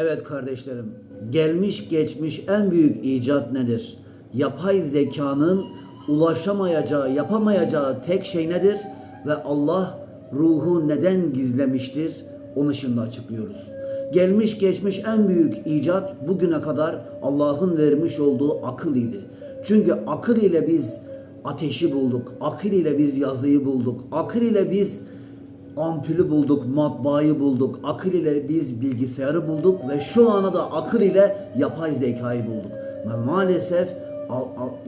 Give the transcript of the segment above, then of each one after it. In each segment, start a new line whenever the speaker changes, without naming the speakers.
Evet kardeşlerim, gelmiş geçmiş en büyük icat nedir? Yapay zekanın ulaşamayacağı, yapamayacağı tek şey nedir? Ve Allah ruhu neden gizlemiştir? Onu şimdi açıklıyoruz. Gelmiş geçmiş en büyük icat bugüne kadar Allah'ın vermiş olduğu akıl idi. Çünkü akıl ile biz ateşi bulduk, akıl ile biz yazıyı bulduk, akıl ile biz ampulü bulduk, matbaayı bulduk, akıl ile biz bilgisayarı bulduk ve şu ana da akıl ile yapay zekayı bulduk. Ve maalesef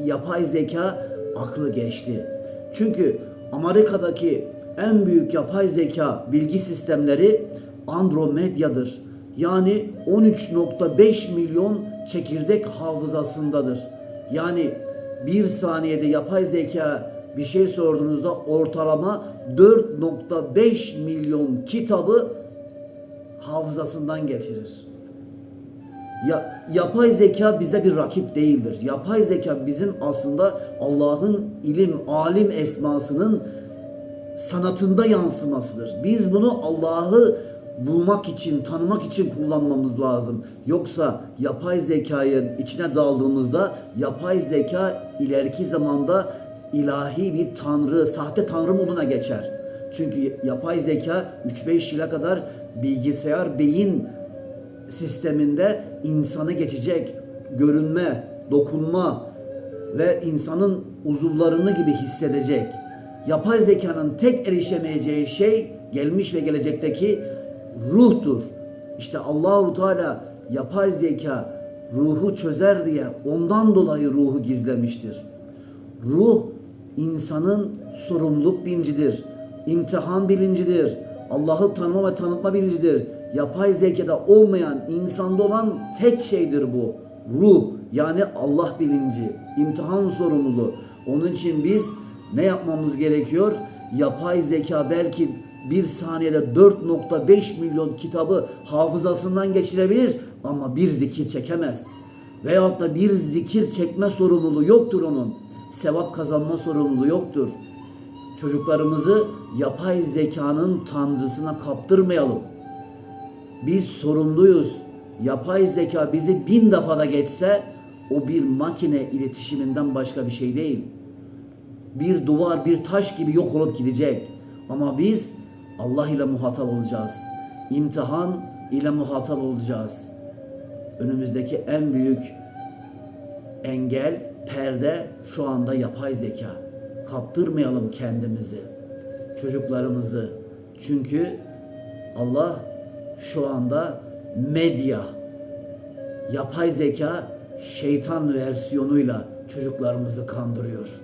yapay zeka aklı geçti. Çünkü Amerika'daki en büyük yapay zeka bilgi sistemleri Andromeda'dır. Yani 13.5 milyon çekirdek hafızasındadır. Yani bir saniyede yapay zeka bir şey sorduğunuzda ortalama 4.5 milyon kitabı hafızasından geçirir. Ya, yapay zeka bize bir rakip değildir. Yapay zeka bizim aslında Allah'ın ilim, alim esmasının sanatında yansımasıdır. Biz bunu Allah'ı bulmak için, tanımak için kullanmamız lazım. Yoksa yapay zekayı içine daldığımızda yapay zeka ileriki zamanda ilahi bir tanrı, sahte tanrı moduna geçer. Çünkü yapay zeka 3-5 yıla kadar bilgisayar beyin sisteminde insanı geçecek görünme, dokunma ve insanın uzuvlarını gibi hissedecek. Yapay zekanın tek erişemeyeceği şey gelmiş ve gelecekteki ruhtur. İşte Allahu Teala yapay zeka ruhu çözer diye ondan dolayı ruhu gizlemiştir. Ruh insanın sorumluluk bilincidir, imtihan bilincidir, Allah'ı tanıma ve tanıtma bilincidir. Yapay zekada olmayan, insanda olan tek şeydir bu. Ruh yani Allah bilinci, imtihan sorumluluğu. Onun için biz ne yapmamız gerekiyor? Yapay zeka belki bir saniyede 4.5 milyon kitabı hafızasından geçirebilir ama bir zikir çekemez. Veyahut da bir zikir çekme sorumluluğu yoktur onun. Sevap kazanma sorumluluğu yoktur. Çocuklarımızı yapay zekanın tanrısına kaptırmayalım. Biz sorumluyuz. Yapay zeka bizi bin defada geçse o bir makine iletişiminden başka bir şey değil. Bir duvar, bir taş gibi yok olup gidecek. Ama biz Allah ile muhatap olacağız. İmtihan ile muhatap olacağız. Önümüzdeki en büyük engel, perde şu anda yapay zeka. Kaptırmayalım kendimizi, çocuklarımızı. Çünkü Allah şu anda medya, yapay zeka şeytan versiyonuyla çocuklarımızı kandırıyor.